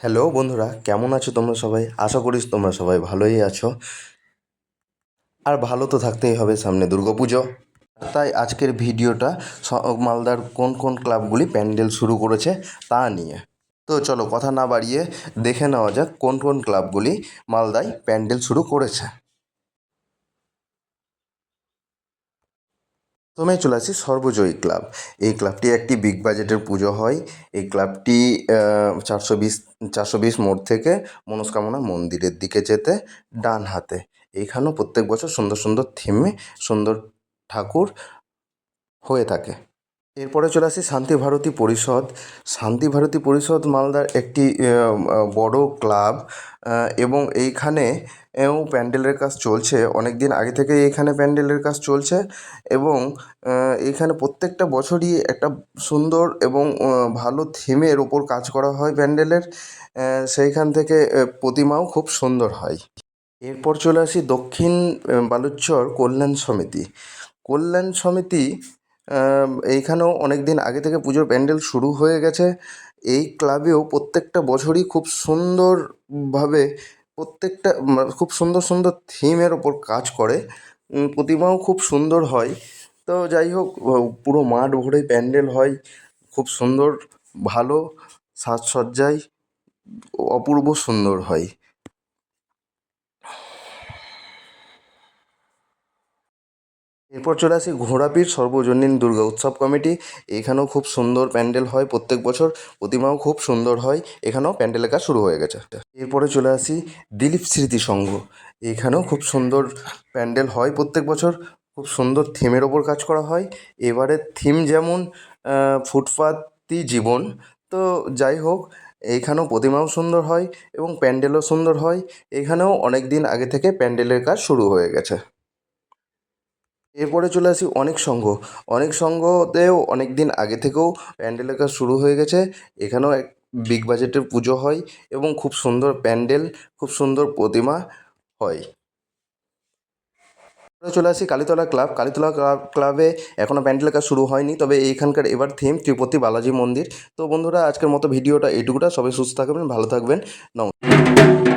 Hello বন্ধুরা, কেমন আছো তোমরা সবাই? আশা করিস তোমরা সবাই ভালোই আছো। আর ভালো তো থাকতেই হবে সামনে দুর্গাপুজো। তাই আজকের ভিডিওটা মালদার কোন কোন ক্লাবগুলি প্যান্ডেল শুরু করেছে তা নিয়ে। তো চলো কথা না বাড়িয়ে দেখে নেওয়া যাক কোন কোন ক্লাবগুলি মালদায় প্যান্ডেল শুরু করেছে। প্রথমে চলে আসি সর্বজয়ী ক্লাব। এই ক্লাবটি একটি বিগ বাজেটের পুজো হয়। এই ক্লাবটি চারশো বিশ চারশো বিশ মোড় থেকে মনস্কামনা মন্দিরের দিকে যেতে ডান হাতে। এইখানেও প্রত্যেক বছর সুন্দর সুন্দর থিমে সুন্দর ঠাকুর হয়ে থাকে। এরপরে চলে আসি শান্তি ভারতী পরিষদ। শান্তি ভারতী পরিষদ মালদার একটি বড় ক্লাব এবং এইখানে এও প্যান্ডেলের কাজ চলছে। অনেক দিন আগে থেকে এইখানে প্যান্ডেলের কাজ চলছে এবং আহ, এইখানে প্রত্যেকটা বছরই একটা সুন্দর এবং ভালো থিমের ওপর কাজ করা হয় প্যান্ডেলের। সেইখান থেকে প্রতিমাও খুব সুন্দর হয়। এরপর চলে আসি দক্ষিণ বালুচর কল্যাণ সমিতি। কল্যাণ সমিতি এইখানেও অনেক দিন আগে থেকে পুজোর প্যান্ডেল শুরু হয়ে গেছে। এই ক্লাবেও প্রত্যেকটা বছরই খুব সুন্দরভাবে প্রত্যেকটা মানে খুব সুন্দর সুন্দর থিমের ওপর কাজ করে। প্রতিমাও খুব সুন্দর হয়। তো যাই হোক পুরো মাঠ ভরে প্যান্ডেল হয়। খুব সুন্দর, ভালো সাজসজ্জায়, অপূর্ব সুন্দর হয়। এরপর চলে আসি ঘোড়াপীর সর্বজনীন দুর্গা উৎসব কমিটি। এখানেও খুব সুন্দর প্যান্ডেল হয় প্রত্যেক বছর, প্রতিমাও খুব সুন্দর হয়। এখানেও প্যান্ডেলের কাজ শুরু হয়ে গেছে। এরপরে চলে আসি দিলীপ স্মৃতি সংঘ। এখানেও খুব সুন্দর প্যান্ডেল হয় প্রত্যেক বছর। খুব সুন্দর থিমের ওপর কাজ করা হয়। এবারের থিম যেমন ফুটপাতি জীবন। তো যাই হোক এইখানেও প্রতিমাও সুন্দর হয় এবং প্যান্ডেলও সুন্দর হয়। এখানেও অনেক দিন আগে থেকে প্যান্ডেলের কাজ শুরু হয়ে গেছে। এরপরে চলে আসি অনেক সংঘ অনেক সংঘতেও অনেক দিন আগে থেকেও প্যান্ডেলের কাজ শুরু হয়ে গেছে। এখানেও এক বিগ বাজেটের পুজো হয় এবং খুব সুন্দর প্যান্ডেল, খুব সুন্দর প্রতিমা হয়। চলে আসি কালীতলা ক্লাব। কালীতলা ক্লাব ক্লাবে এখনও প্যান্ডেলের কাজ শুরু হয়নি, তবে এইখানকার এবার থিম তিরুপতি বালাজি মন্দির। তো বন্ধুরা, আজকের মতো ভিডিওটা এইটুকুটা সবাই সুস্থ থাকবেন, ভালো থাকবেন। নমস্কার।